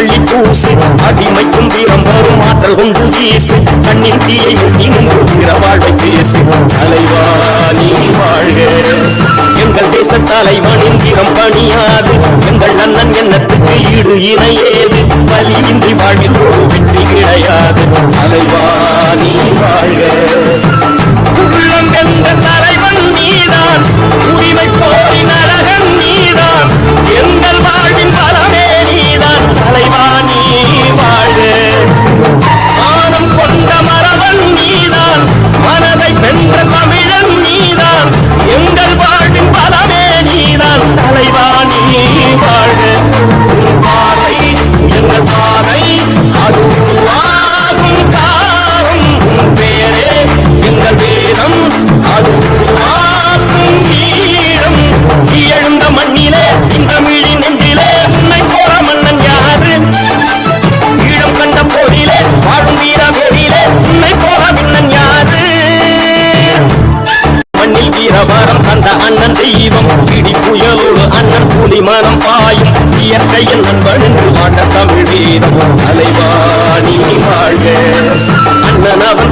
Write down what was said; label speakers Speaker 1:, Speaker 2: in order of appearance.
Speaker 1: அள்ளி பூசு. அடிமைக்கும் வீரம் வரும் ஆற்றல் கொண்டு வீசு. கண்ணின் தீயை ஒட்டி நின்று பிறவாழ்வை பேசு. தலைவா நீ வாழ்க. எங்கள் தேச தலைவனின் வீரம் பணியாது. எங்கள் அண்ணன் எண்ணத்துக்கு ஈடு இணையேது? வலியின்றி வாழ்வில் ஒரு வெற்றி கிடையாது. அண்ணன் தெய்வம் இடி புயலோடு அண்ணன் புலி மனம் பாயும். இயற்கையின் நண்பன் என்று வாண்ட தமிழ் வீரம். அலைவாணி வாழ்க